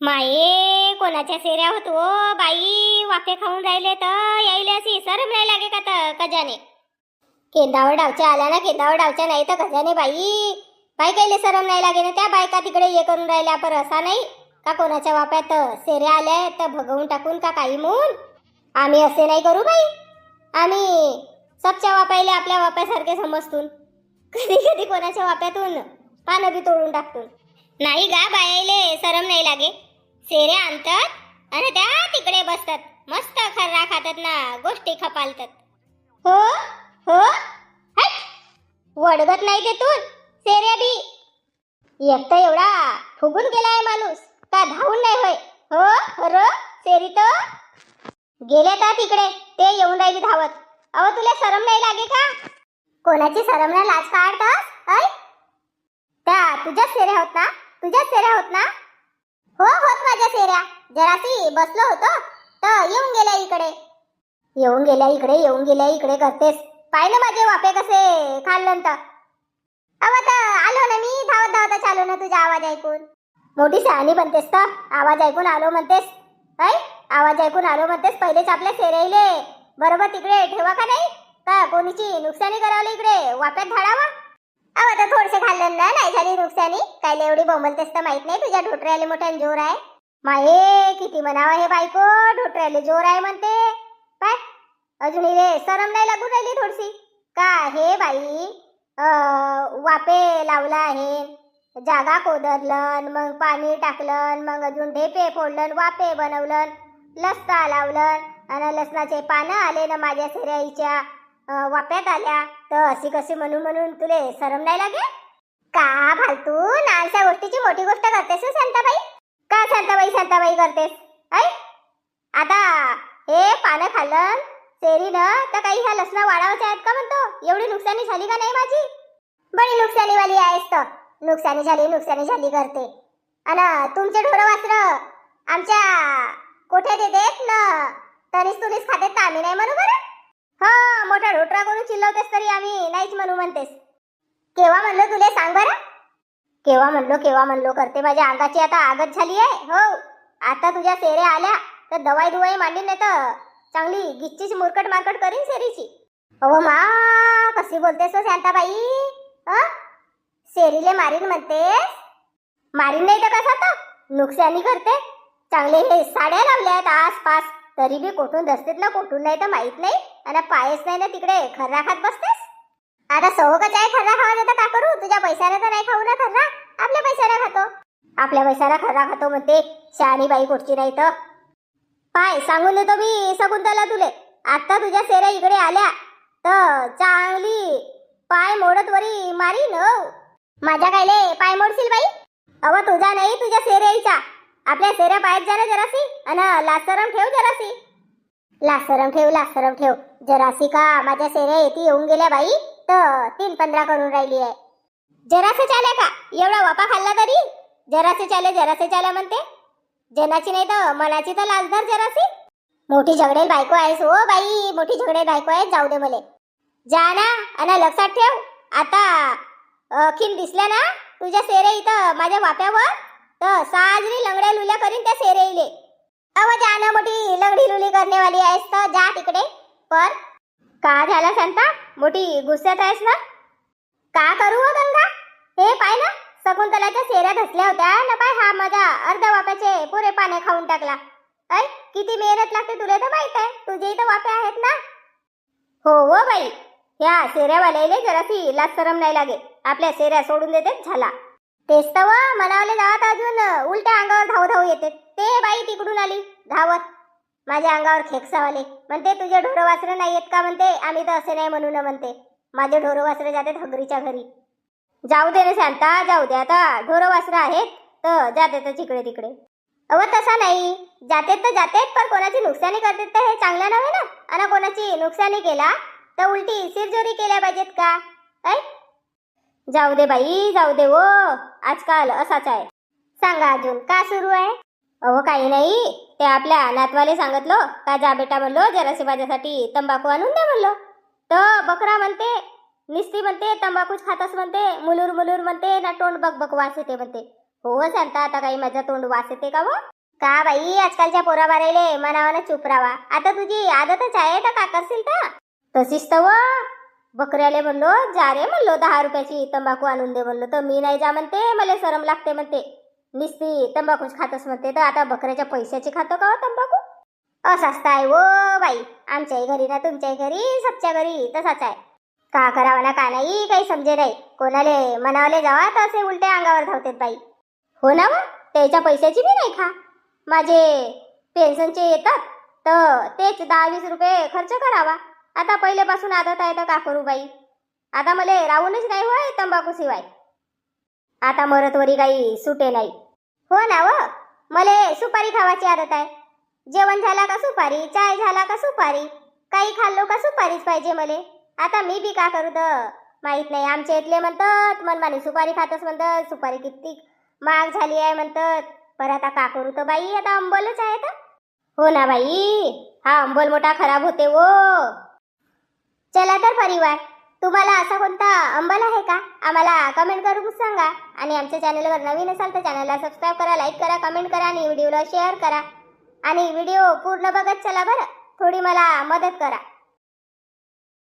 माये कोणाच्या सेऱ्या होत ओ बाई? वाफे खाऊन राहिले तर यायले अशी सरम नाही लागे का तर कजाने केंदावर डावच्या आल्या ना केंदावर डावच्या नाही तर कजाने बाई. बाई कायले सरम नाही लागे ना त्या बायका तिकडे ये करून राहिल्या पर असा नाही का कोणाच्या वाप्यात सेऱ्या आल्या तर भगवून टाकून का काही म्हणून आम्ही असे नाही करू बाई. आम्ही सबच्या वापायले आपल्या वाप्यासारखे समजतून. कधी कधी कोणाच्या वाप्यातून पानं बी तोडून टाकतून. नाही गा बायाले सरम नाही लागे. सेऱ्या आणतात आणि त्या तिकडे बसतात. मस्त खर्रा खातात ना गोष्टी खपालतात. हो हो. वडगत नाही तेथून सेऱ्या बी. एकटा एवढा फुगून गेलाय माणूस का धावून नाही होय? हो र सेरी तर. गेले तर तिकडे ते येऊन राहिली धावत. अहो तुला सरम नाही लागे का? कोणाची सरम ना लाज काढतास? ऐ. त्या तुझ्याच सेऱ्या होत ना? तुझ्याच सेऱ्या होत ना? हो होत माझ्या सेऱ्या. जरासी बसलो होतो तर येऊन गेल्या इकडे. येऊन गेल्या इकडे येऊन गेल्या इकडे करतेस. पाहिलं माझे वापे कसे खाल्लं तर. अव तर आलो ना मी धावत धावत चालू ना तुझा आवाज ऐकून. मोठी शहाणी बनतेस तर आवाज ऐकून आलो म्हणतेस. ऐ आवाज ऐकून आलो म्हणतेस पहिलेच आपल्या सेरेले बरोबर तिकडे ठेवा का नाही? का कोणीची नुकसानी करावली इकडे? वाप्यात धाडावा? होतं थोडसे खाल्लं ना नाही झाली नुकसानी. काय एवढी बोंबलतेस तर माहीत नाही तुझ्या ढोटऱ्याले मोठ्या जोर आहे. माये किती म्हणावं हे बायको ढोटऱ्याले जोर आहे म्हणते. पाय. अजून रे सरम नाही लागू राहिली थोडीशी. का हे बाई वापे लावला आहे. जागा कोदरलन मग पाणी टाकलं मग अजून ढेपे फोडलं वापे बनवलं लसणा लावलं आणि लसणाचे पानं आले ना माझ्या सेऱ्याईच्या वाप्यात आल्या. तर अशी कशी म्हणून म्हणून तुले सरम नाही लागे? का फालतू नानशा गोष्टीची मोठी गोष्ट करतेस शांताबाई? का शांताबाई शांताबाई करतेस? ऐ आता हे पानं खाल्लं न तर काही ह्या लसणं वाढावच्या आहेत का म्हणतो? एवढी नुकसानी झाली का नाही माझी? बरी नुकसानीवाली आहेस तर. नुकसानी झाली नुकसानी झाली करते. अन तुमचे ढोरं वासर आमच्या कोठ्यात येतेत ना? तरीच तुरीच खातेत तर आम्ही नाही म्हणू बरं? हा मोठा ढोटरा करून चिल्लवतेस तरी आम्ही नाहीच म्हणू म्हणतेस. केव्हा म्हणलो तुले सांग बरं? केव्हा म्हणलो केव्हा म्हणलो? करते माझ्या अंगाची आता आगत झाली आहे हो आता तुझ्या सेरे आल्या तर दवाई दुवाई मांडली नाही तर चांगली गिच्चीच मुरकट मारकट करीन सेरीची. अहो मा कशी बोलतेस हो शांताबाई? अ? सेरीले मारीन म्हणतेस? मारीन नाही तर कसा तर नुकसानी करते. चांगले हे साड्या लावल्या आहेत आसपास तरी बी कोठून दसतेत ना कोठून नाही तर माहीत नाही. आणि पायच नाही ना तिकडे खर्रा खात बसतेस? आता सवकच आहे खर्रा खावा तर का करू? तुझ्या पैशाने तर नाही खाऊ ना खर्रा. आपल्या पैशाने खातो. आपल्या पैशाने खर्रा खातो म्हणते शहाणी बाई कुठची नाही तर. पाय सांगून देतो मी शकुंतला तुले. आता तुझ्या सेऱ्या इकडे आल्या. तर चांगली पाय मोडत वरी मारी न माझ्या कायले पाय मोडशील बाई? अव तुझा नाही तुझ्या सेऱ्याईचा आपल्या सेऱ्या पायात जा ना जरासी अन लासरम ठेव जरासी लासरम ठेव लासरम ठेव. जरासी का माझ्या सेऱ्या येते येऊन गेल्या बाई? तर तीन पंधरा करून राहिली आहे. जरासे चाले का? एवढा वापा खाल्ला तरी? जरासे चाले जरासे चाले म्हणते. जनाची नाही तर मनाची तर लाजदार जरासी मोठी झगडेल बायको आहेस हो बाई. मोठी झगडेल बायको आहे जाऊ दे मले. जा ना आणि लक्षात ठेव. आता अखीन दिसल्या ना? तुझ्या सेरे इथं माझ्या वाप्यावर तर साजरी लंगड्या लुल्या करीन त्या सेरेईले अव जा ना मोठी लंगडी लुली करण्यावाली आहेस तर जा तिकडे. पण का झाला सांगता मोठी गुस्स्यात आहेस ना? का करू हो गंगा? हे पाय ना शकुंतलाच्या सेऱ्या धसल्या होत्या. ना पाय हा माझा अर्ध्या वाप्याचे पुरे पाने खाऊन टाकला. ऐ किती मेहनत लागते तुला तर माहीत आहे. तुझे इथं वापे आहेत ना? हो हो बाई. ह्या सेऱ्यावाल्याले जरासी लाज सरम नाही लागे. आपल्या सेऱ्या सोडून देते झाला. तेच तर व मनावले जावत अजून उलट्या अंगावर धाव धाव येते. ते बाई तिकडून आली धावत. माझ्या अंगावर खेकसावाले. म्हणते तुझे ढोरं वासरं नाही येत का? म्हणते आम्ही तर असे नाही म्हणून म्हणते. माझे ढोरं वासरं जाते हगरीच्या घरी. जाऊ दे रे शांता जाऊ दे आता. ढोरं वासरं आहेत तर जाते तर तिकडे तिकडे. अव तसा नाही. जाते तर जातेत पण कोणाची नुकसानी करते तर हे चांगलं नव्हे ना? आणि कोणाची नुकसानी केला तर उलटी सिरजोरी केल्या पाहिजेत का? ऐ जाऊ दे बाई जाऊ दे ओ आजकाल असाच आहे. सांगा अजून का सुरू आहे? अहो काही नाही. ते आपल्या नातवाले सांगितलं का जा बेटा म्हणलो जरासे माझ्यासाठी तंबाखू आणून दे म्हणलो. तर बकरा म्हणते निस्ती म्हणते तंबाखूच खातस म्हणते मुलूर मुलूर म्हणते ना तोंड बक बक वास येते म्हणते. हो सांगता आता काही माझं तोंड वास येते का व का बाई आजकालच्या पोरा बारायले मनावानं चुप राहा आता तुझी आदतच आहे तर का करशील तर? तशीच तर हो. बकऱ्याले म्हणलो जा रे म्हणलो दहा रुपयाची तंबाखू आणून दे म्हणलो. तर मी नाही जा म्हणते मला सरम लागते म्हणते. निस्ती तंबाखूच खातस म्हणते. तर आता बकऱ्याच्या पैशाची खातो का हो तंबाखू? असाच आहे वो बाई. आमच्याही घरी ना तुमच्याही घरी सबच्या घरी तसाच आहे. का करावा ना का नाही काही समजे नाही. कोणाले मनावले जावा तर असे उलटे अंगावर धावतात बाई. हो ना व त्याच्या पैशाची मी नाही खा. माझे पेन्शनचे येतात तर तेच दहा वीस रुपये खर्च करावा. आता पहिल्यापासून आदत आहे तर का करू बाई? आता मला राहूनच नाही होय तंबाखू शिवाय. आता मरतवरी काही सुटे नाही. हो ना व? मले सुपारी खावाची आदत आहे. जेवण झाला का सुपारी? चाय झाला का सुपारी? काही खाल्लो का सुपारीच पाहिजे मले? आता मी बी का करू तर माहीत नाही आमच्या इथले म्हणतात मनमानी सुपारी खातच म्हणतात सुपारी किती महाग झाली आहे म्हणतात. पर आता का करू तर बाई? आता अंबलच आहे तर. हो ना बाई? हा अंबल मोठा खराब होते वो. चला तर परिवार तुम्हाला असा कोणता अंबल आहे का? आम्हाला कमेंट करून सांगा. आणि आमच्या चॅनलवर नवीन असाल तर चॅनलला सबस्क्राईब करा लाईक करा कमेंट करा आणि व्हिडिओला शेअर करा. आणि व्हिडिओ पूर्ण बघत चला बरं. थोडी मला मदत करा.